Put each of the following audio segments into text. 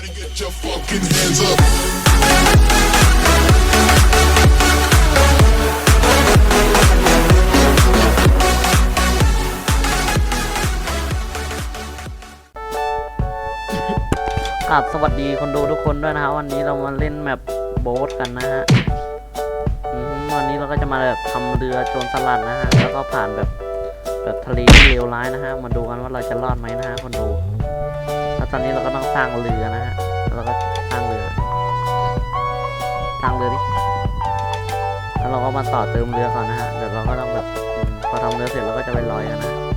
Get your fucking hands up. กราบสวัสดีคนดูทุกคนด้วยนะฮะวันนี้เรามาเล่นแมปโบ๊ทกันนะฮะอืมวันนี้เราก็จะมาแบบทำเรือโจรสลัดนะฮะแล้วก็ผ่านแบบแบบทะเลที่เลวร้ายนะฮะมาดูกันว่าเราจะรอดไหมนะฮะคนดู ตอนนี้เราก็ต้องสร้างเรือนะฮะแล้วเราก็สร้างเรือสร้างเรือดิแล้วเราก็มาต่อเติมเรือก่อนนะฮะเดี๋ยวเราก็ต้องแบบพอทำเรือเสร็จเราก็จะไปลอยกันนะ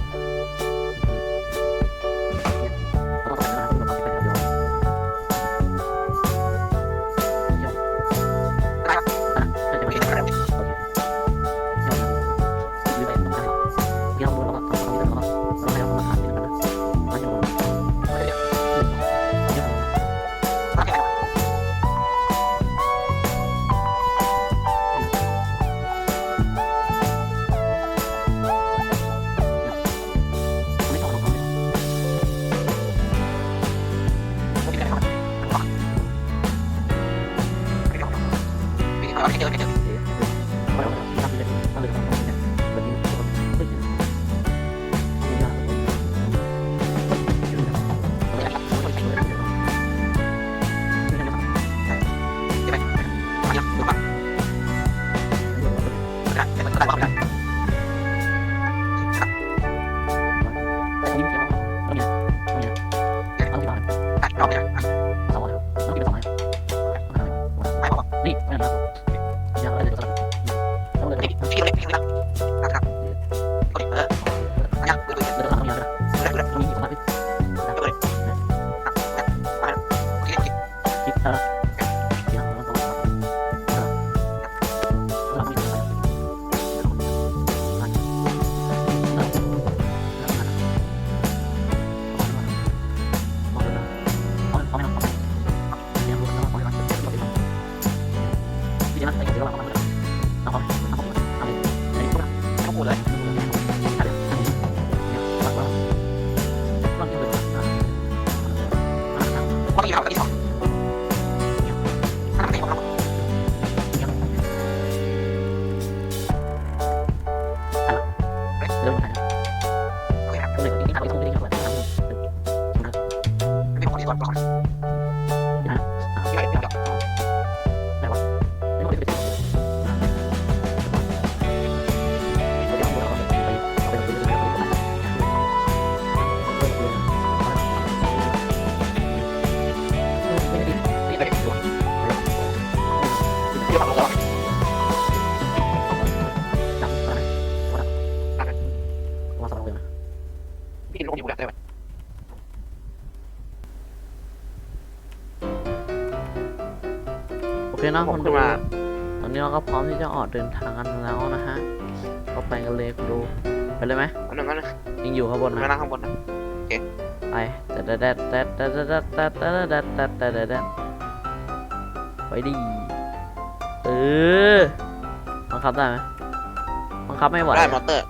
ายความได้ เคนะคนดูตอนนี้เราก็พร้อมที่จะออกเดินทางกันแล้วนะฮะก็ไปกันเลยคุณดูไปเลยไหมยังอยู่ข้างบนนะไปแต่แต่แต่แต่แต่แต่แต่แต่แต่แต่แต่แต่แต่ไปดิเออบังคับได้ไหมบังคับไม่ไหวได้มอเตอร์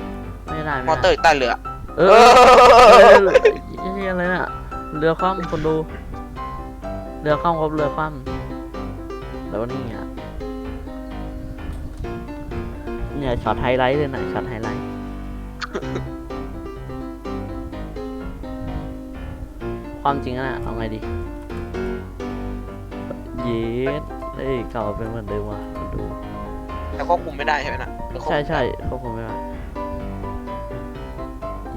ไม่ได้มไม่อเตอได้ร์อยู่ใต้เรือเออนี่อะไรน่ะเรือคว่ำคนดูเรือคว่ำครับเรือคว่ำ แล้วนี่อะเนี่ยช็อตไฮไลท์เลยนะช็อตไฮไลท์ความจริงอะนะเอาไงดี เย็ดเอ้ยเก่าเป็นเหมือนเดิมว่ะมาดู แต่ก็คุมไม่ได้ใช่ไหมนะหรือควบใช่คุมใช่ควบคุมไม่ได้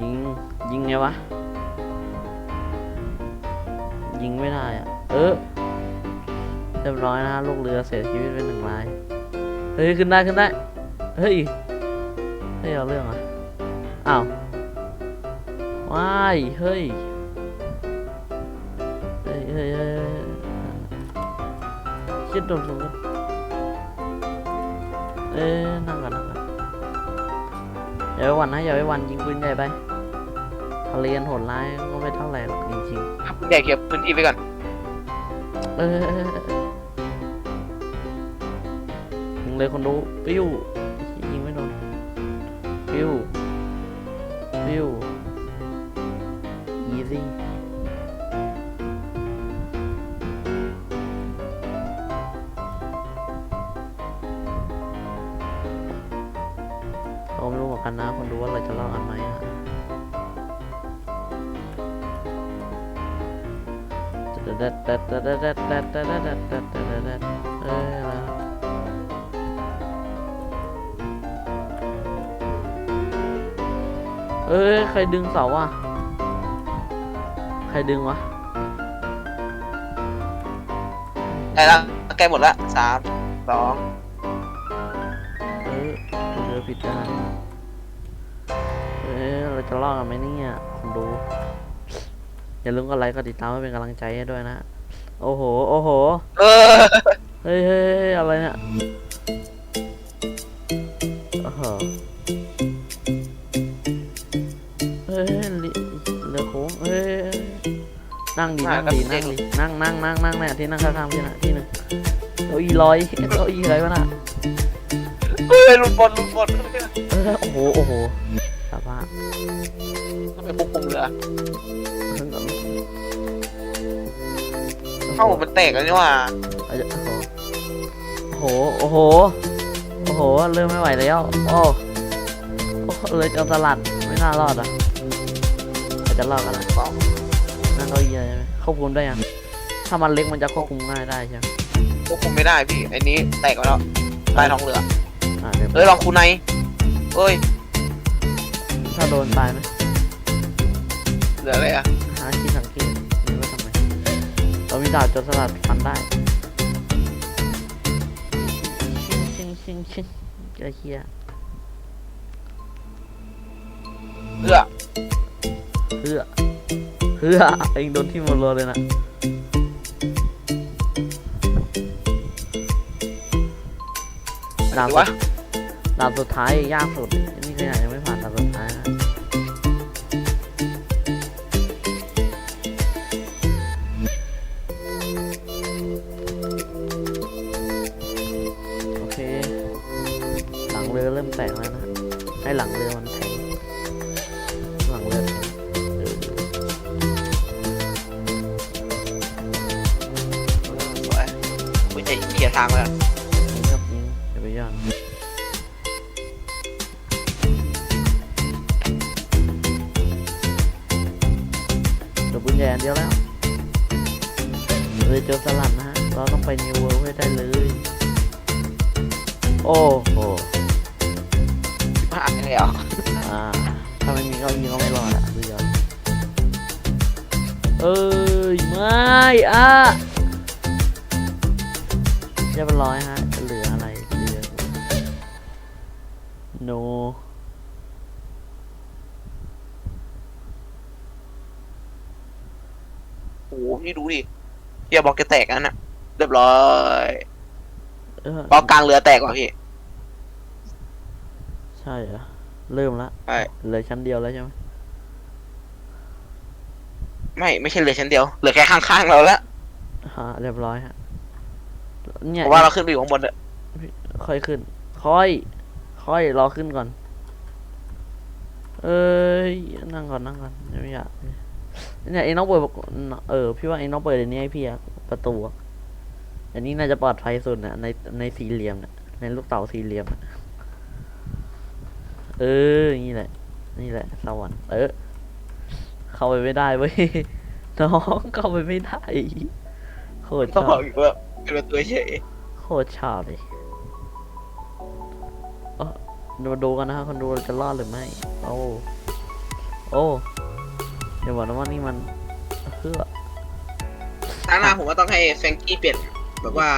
ยิงยิงไงวะ ยิงไม่ได้อะเออเรียบร้อยนะฮะลูกเรือเสียชีวิตไปหนึ่งราย เฮ้ยขึ้นได้ขึ้นได้ เฮ้ยเฮ้ยเอาเรื่องอะอ้าวว้ายเฮ้ยเฮ้ยเฮ้ยเฮ้ยคิดโดนสูงกันเอ้ยนั่งก่อนนั่งก่อนอย่าไปวันนะอย่าไปวันยิงปืนใหญ่ไปทะเลนโหดร้ายก็ไม่เท่าไหร่หรอกจริงใหญ่เก็บพื้นที่ไว้ก่อน เออ เลยคนรู้ปิ้วยิงไม่โดนปิ้วปิ้ว easy เราไม่รู้เหมือนกันนะคนรู้ว่าเราจะเล่าอันไหนฮะเด็ดเด็ดเด็ดเด็ดเด็ดเด็ดเด็ดเด็ดเด็ด เด็ดเด็ดเด็ดเด็ดเอ้ยอะไรครับเอ้ย ใครดึงเสาอะ ใครดึงวะ ได้แล้วใกล้หมดละสามสองเออเรือผิดด้านเออเราจะรอดกันไหมเนี่ยคนดู อย่าลืมกดไลค์กดติดตามให้เป็นกำลังใจให้ด้วยนะ โอ้โห โอ้โห เออเฮ้ยเฮ้ยเฮ้ยอะไรเนี่ยโอ้โห นั่งดีนั่งดีนั่งดีนั่งนั่งนั่งนั่งเนี่ยที่นั่งข้างๆพี่นะที่หนึ่งเก้าอี้ลอยเก้าอี้อะไรวะน่ะเฮ้ยหลุดบอลหลุดบอลเออโอ้โหโอ้โหสภาพต้องไปควบคุมเรือเพิ่งกับเอ้ามันแตกแล้วนี่หว่าอาจจะโอ้โหโอ้โหโอ้โหเริ่มไม่ไหวแล้วโอ้โอ้เลยจนสลัดไม่น่ารอดอะอาจจะรอดกันนะ ควบคุมได้ยังถ้ามันเล็กมันจะควบคุมง่ายได้ใช่ไหมควบคุมไม่ได้พี่ไอ้นี้แตกไปแล้วใต้ท้องเรืออ่าเดี๋ยวเฮ้ยลองคูในเฮ้ยถ้าโดนตายไหมเหลืออะไรอะหาที่สังเกตนี่ว่าทำไมเรามีดาบจนสลัดฟันได้ชิงชิงชิงชิงเจอเฮียเรือเพื่อ เพื่อเองโดนที่มโลเลยนะดาบหรือสุวะดดาบสุดท้ายยากสุด นี่ขนาดยังไม่ผ่านดาบสุดท้ายนะโอเค หลังเรือเริ่มแตกแล้วนะ ให้หลังเรือมัน จบกุญแจอันเดียวแล้วเลยเจอสลัดนะฮะ เราต้องไปนิวเวิลด์ให้ได้เลย โอ้โหผ่านเลยเหรออ่าถ้าไม่มีก็ยิงก็ไม่รอดอะดูยอนเอ้ย ไม่ อะเรียบร้อยฮะ โอ้โหพี่ดูดิเฮียบอกจะแตกนั่นน่ะ เรียบร้อยเออบอกกลางเรือแตกว่ะพี่ ใช่เหรอเริ่มละใช่ เหลือชั้นเดียวแล้วใช่ไหมไม่ไม่ใช่เรือชั้นเดียวเหลือแค่ข้างๆเราแล้วฮะเรียบร้อยฮะเนี่ยเพราะว่าเราขึ้นไปอยู่ข้างบนเลยค่อยขึ้น ค่อย ค่อยรอขึ้นก่อน เอ้ยนั่งก่อนนั่งก่อนยังไม่อยาก เนี่ยเองต้องเปิดประเออพี่ว่าเองต้องเปิดอันนี้ให้พี่อะประตูอะอันนี้น่าจะปลอดภัยสุดนะในในสี่เหลี่ยมเนี่ยในลูกเต๋าสี่เหลี่ยมอะเออนี่แหละ นี่แหละสวรรค์เออ เข้าไปไม่ได้เว้ยน้องเข้าไปไม่ได้โคตรชต้องบออบกอยู่ว่าเป็นประตัวเฉยโคตรชอบเลยเออมาดูกันนะครับคนดูเราจะรอดหรือไม่ โอ้ โอ้ เดี๋ยวบอกนะว่านี่มันเพื่อครั้งหน้าผมว่าต้องให้แฟรงกี้เปลี่ยนแบบว่า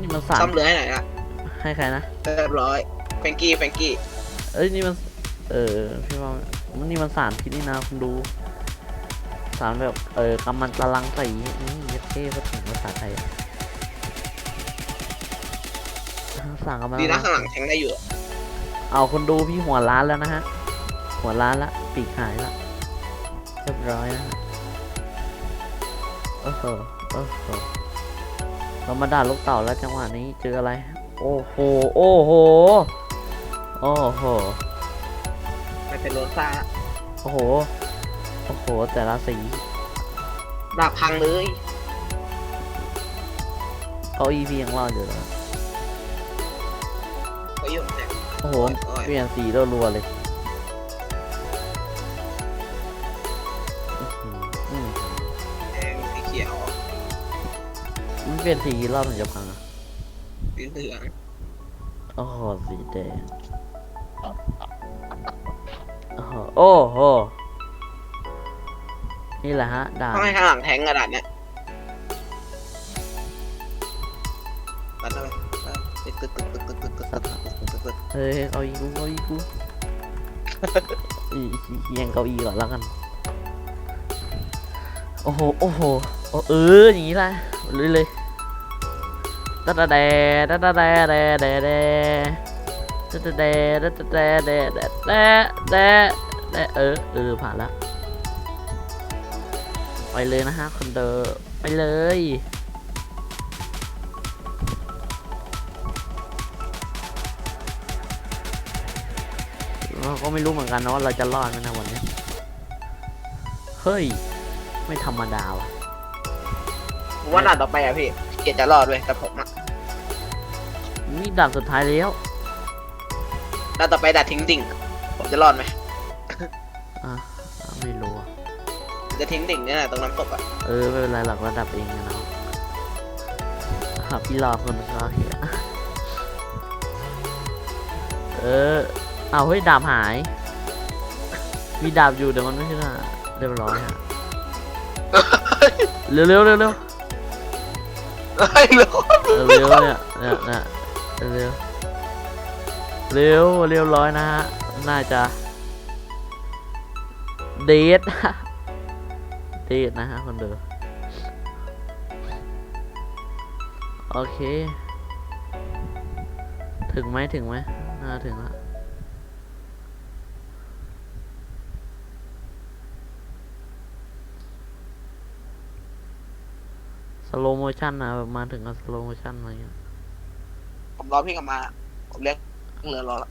นี่มันสารซ่อมเรือให้หน่อยนะให้ใครนะเรียบร้อยแฟรงกี้แฟรงกี้เอ้ยนี่มัน เออพี่ว่ามันนี่มันสารพิษนี่นะคุณดู สารแบบเออกำมันตะลังใส่นี่ยัดเท่ภาษาภาษาไทยอะสารกำมันดีนะตะลังข้างหลังแทงได้อยู่ เอาคนดูพี่หัวล้านแล้วนะฮะ หัวล้านละปีกหายละ เรียบร้อยนะฮะโอ้โหโอ้โหเรามาด่าลูกเต่าแล้วจังหวะนี้เจออะไร โอ้โห โอ้โห โอ้โหมันเป็นโรซ่าโอ้โห โอ้โห แต่ละสีดาบพังเลยเก้าอี้พี่ยังรอดอยู่เลยก็ยุ่งแตกโอ้โหโอ้ยเปลี่ยนสีรัวๆเลย เปลี่ยนสีกี่รอบถึงจะพังอะสีเหลืองโอ้โหสีแดงโอ้โหโอ้โหนี่แหละฮะด่านต้องให้ข้างหลังแทงกระดาษเนี่ยตัดเข้าไปตึ๊ดตึ๊ดตึ๊ดตึ๊ดตึ๊ดตึ๊ดตึ๊ดตึ๊ดตึ๊ดตึ๊ดตึ๊ดเฮ้ยเก้าอี้กูเก้าอี้กูอีเอียงเก้าอี้ก่อนแล้วกัน โอ้โห โอ้โหโอ้เออ อย่างนี้แหละเลยเลย ตะตะแดตะตะแดแดแดแดตะตะแดตะแดแดแดแดแดแดเออเออผ่านล้วไปเลยนะฮะคนเดอไปเลยเราก็ไม่รู้เหมือนกันนะว่าเราจะรอดไหมนะวันนี้ เฮ้ย ไม่ธรรมดาว่ะว่าด่านต่อไปอะพี่ เกียรติจะรอดเว้ยแต่ผมอะนี่ด่านสุดท้ายแล้วด่านต่อไปด่านทิ้งดิ่ง ผมจะรอดไหมอะไม่รู้อะผมจะทิ้งดิ่งเนี่ยนะตรงน้ำตกอะเออไม่เป็นไรหรอกระดับเองนะเนาะอะพี่รอคนรอเฮียเออ เอาเฮ้ยดาบหาย มีดาบอยู่เดี๋ยวมันไม่ขึ้นอะเรียบร้อยฮะเร็วเร็วเร็วเร็ว เฮ้ยเหรอเออเร็วเนี่ยเนี่ยเนี่ยเร็วเร็วเรียบร้อยนะฮะ น่าจะ เดทเดทนะฮะคนเดิมโอเค ถึงไหมถึงไหมน่าถึงแล้ว สโลโมชันนะแบบมาถึงกับสโลโมชันอะไรเงี้ยผมรอพี่กลับมา ผมเรียกเรือรอละ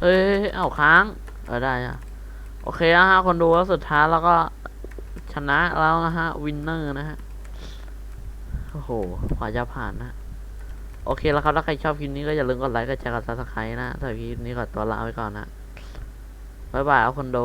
เอ้ยเอาค้าง เออได้อะโอเคนะฮะ คนดูแล้วสุดท้ายแล้วก็ชนะแล้วนะฮะ วินเนอร์นะฮะ โอ้โหกว่าจะผ่านนะ โอเคแล้วครับ ถ้าใครชอบคลิปนี้ก็อย่าลืมกดไลค์ กดแชร์ กดซับสไครต์นะสำหรับคลิปนี้ขอตัวลาไปก่อนนะ บายบายเอาคอนโด